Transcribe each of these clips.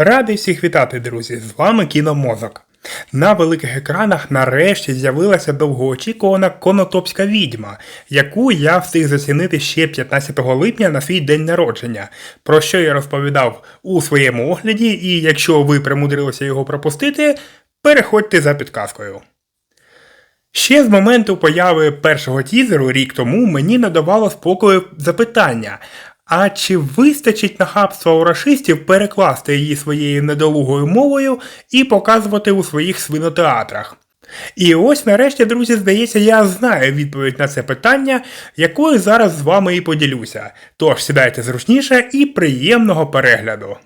Радий всіх вітати, друзі! З вами Кіномозок. На великих екранах нарешті з'явилася довгоочікувана конотопська відьма, яку я встиг зацінити ще 15 липня на свій день народження, про що я розповідав у своєму огляді, і якщо ви примудрилися його пропустити, переходьте за підказкою. Ще з моменту появи першого тізеру рік тому мені не давало спокою запитання. А чи вистачить нахабства у рашистів перекласти її своєю недолугою мовою і показувати у своїх свинотеатрах? І ось нарешті, друзі, здається, я знаю відповідь на це питання, якою зараз з вами і поділюся. Тож сідайте зручніше і приємного перегляду.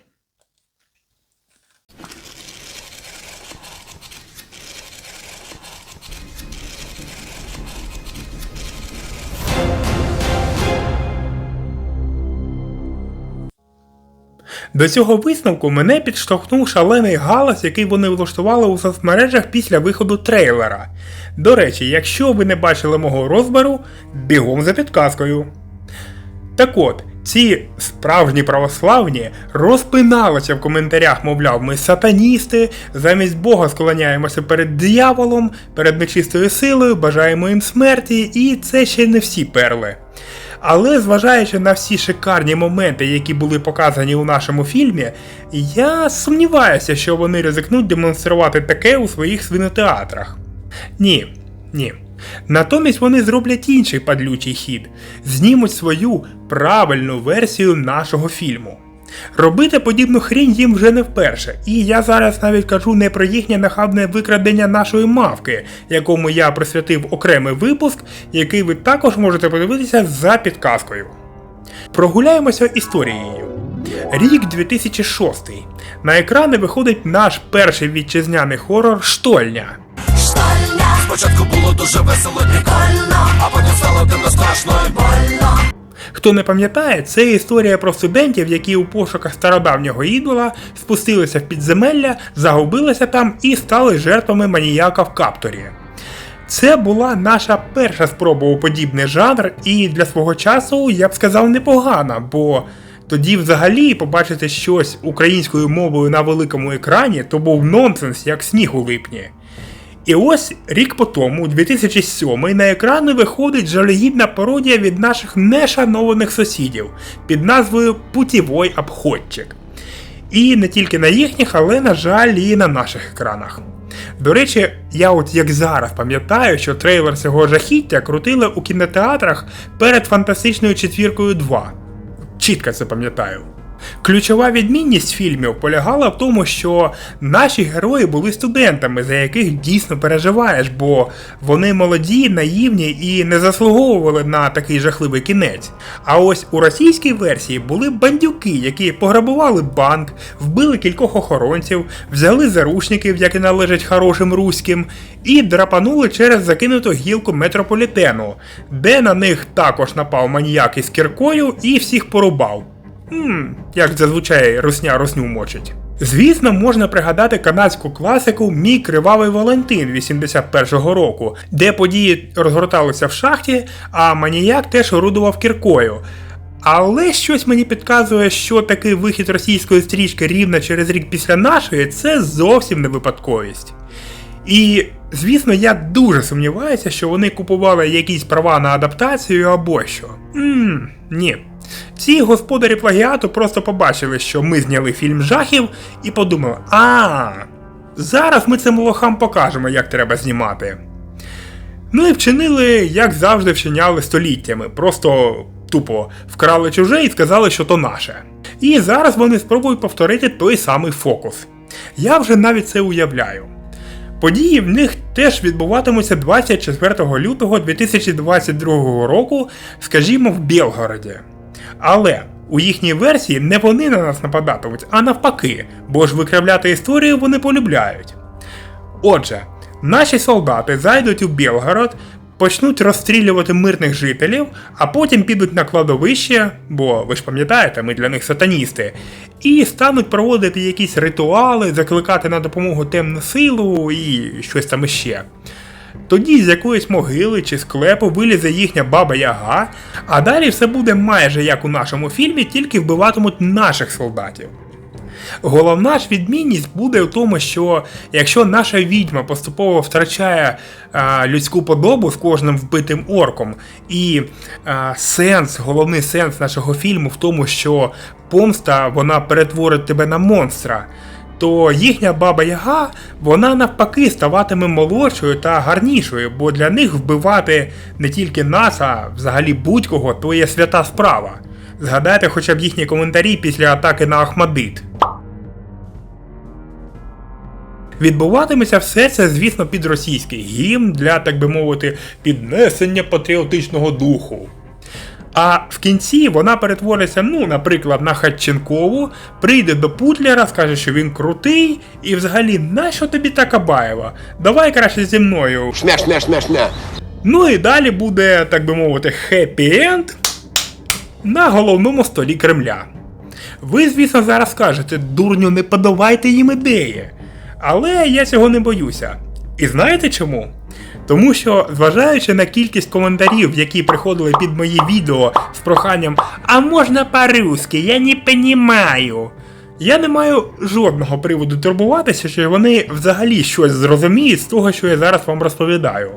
До цього висновку мене підштовхнув шалений галас, який вони влаштували у соцмережах після виходу трейлера. До речі, якщо ви не бачили мого розбору, бігом за підказкою. Так от, ці справжні православні розпиналися в коментарях, мовляв, ми сатаністи, замість Бога склоняємося перед дияволом, перед нечистою силою, бажаємо їм смерті, і це ще не всі перли. Але зважаючи на всі шикарні моменти, які були показані у нашому фільмі, я сумніваюся, що вони ризикнуть демонструвати таке у своїх свинотеатрах. Ні, ні. Натомість вони зроблять інший падлючий хід, знімуть свою правильну версію нашого фільму. Робити подібну хрінь їм вже не вперше, і я зараз навіть кажу не про їхнє нахабне викрадення нашої мавки, якому я присвятив окремий випуск, який ви також можете подивитися за підказкою. Прогуляємося історією. Рік 2006. На екрани виходить наш перший вітчизняний хорор Штольня. Штольня Спочатку було дуже весело, прикольно, а потім стало дивно страшно і больно. Хто не пам'ятає, це історія про студентів, які у пошуках стародавнього ідола спустилися в підземелля, загубилися там і стали жертвами маніяка в капторі. Це була наша перша спроба у подібний жанр, і для свого часу я б сказав непогана, бо тоді взагалі побачити щось українською мовою на великому екрані то був нонсенс, як сніг у липні. І ось рік по тому, 2007 на екрани виходить жалюгідна пародія від наших нешанованих сусідів під назвою Путівой обходчик. І не тільки на їхніх, але, на жаль, і на наших екранах. До речі, я от як зараз пам'ятаю, що трейлер цього жахіття крутили у кінотеатрах перед фантастичною четвіркою 2. Чітко це пам'ятаю. Ключова відмінність фільмів полягала в тому, що наші герої були студентами, за яких дійсно переживаєш, бо вони молоді, наївні і не заслуговували на такий жахливий кінець. А ось у російській версії були бандюки, які пограбували банк, вбили кількох охоронців, взяли заручників, як і належать хорошим руським, і драпанули через закинуту гілку метрополітену, де на них також напав маніяк із кіркою і всіх порубав. Ммм, як зазвичай русня русню мочить. Звісно, можна пригадати канадську класику Мій Кривавий Валентин 81-го року, де події розгорталися в шахті, а маніяк теж орудував кіркою. Але щось мені підказує, що такий вихід російської стрічки рівно через рік після нашої це зовсім не випадковість. І, звісно, я дуже сумніваюся, що вони купували якісь права на адаптацію або що. Ммм, ні. Ці господарі плагіату просто побачили, що ми зняли фільм жахів, і подумали, а зараз ми цим лохам покажемо, як треба знімати. Ну і вчинили, як завжди, вчиняли століттями, просто тупо вкрали чуже і сказали, що то наше. І зараз вони спробують повторити той самий фокус. Я вже навіть це уявляю. Події в них теж відбуватимуться 24 лютого 2022 року, скажімо, в Білгороді. Але у їхній версії не вони на нас нападатимуть, а навпаки, бо ж викривляти історію вони полюбляють. Отже, наші солдати зайдуть у Білгород, почнуть розстрілювати мирних жителів, а потім підуть на кладовище, бо ви ж пам'ятаєте, ми для них сатаністи, і стануть проводити якісь ритуали, закликати на допомогу темну силу і щось там іще. Тоді з якоїсь могили чи склепу вилізе їхня баба Яга, а далі все буде майже як у нашому фільмі, тільки вбиватимуть наших солдатів. Головна ж відмінність буде в тому, що якщо наша відьма поступово втрачає а, людську подобу з кожним вбитим орком, і а, сенс, головний сенс нашого фільму в тому, що помста вона перетворить тебе на монстра, то їхня баба Яга, вона навпаки ставатиме молодшою та гарнішою, бо для них вбивати не тільки нас, а взагалі будь-кого, то є свята справа. Згадайте хоча б їхні коментарі після атаки на Ахмадит. Відбуватиметься все це, звісно, під російський гімн для, так би мовити, піднесення патріотичного духу. А в кінці вона перетвориться, ну, наприклад, на Хатченкову, прийде до Путлера, скаже, що він крутий, і взагалі, нащо тобі така Баєва? Давай краще зі мною. Шмя, шмя, шмя, шмя. Ну і далі буде, так би мовити, хеппі-енд на головному столі Кремля. Ви, звісно, зараз скажете, дурню, не подавайте їм ідеї. Але я цього не боюся. І знаєте чому? Тому що, зважаючи на кількість коментарів, які приходили під мої відео з проханням А можна по-русски, я не понімаю. Я не маю жодного приводу турбуватися, що вони взагалі щось зрозуміють з того, що я зараз вам розповідаю.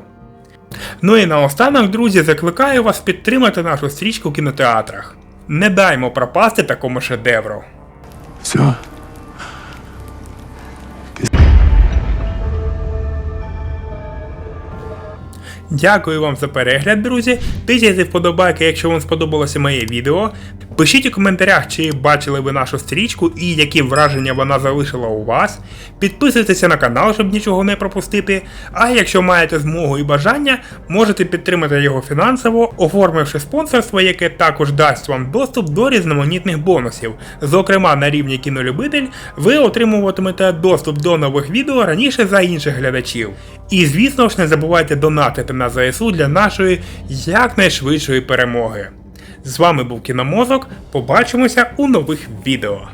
Ну і наостанок, друзі, закликаю вас підтримати нашу стрічку в кінотеатрах. Не даймо пропасти такому шедевру. Все. Дякую вам за перегляд, друзі. Тисяйте вподобайки, якщо вам сподобалося моє відео. Пишіть у коментарях, чи бачили ви нашу стрічку і які враження вона залишила у вас. Підписуйтеся на канал, щоб нічого не пропустити. А якщо маєте змогу і бажання, можете підтримати його фінансово, оформивши спонсорство, яке також дасть вам доступ до різноманітних бонусів. Зокрема, на рівні кінолюбитель ви отримуватимете доступ до нових відео раніше за інших глядачів. І звісно ж не забувайте донатити на ЗСУ для нашої якнайшвидшої перемоги. З вами був Кіномозок. Побачимося у нових відео.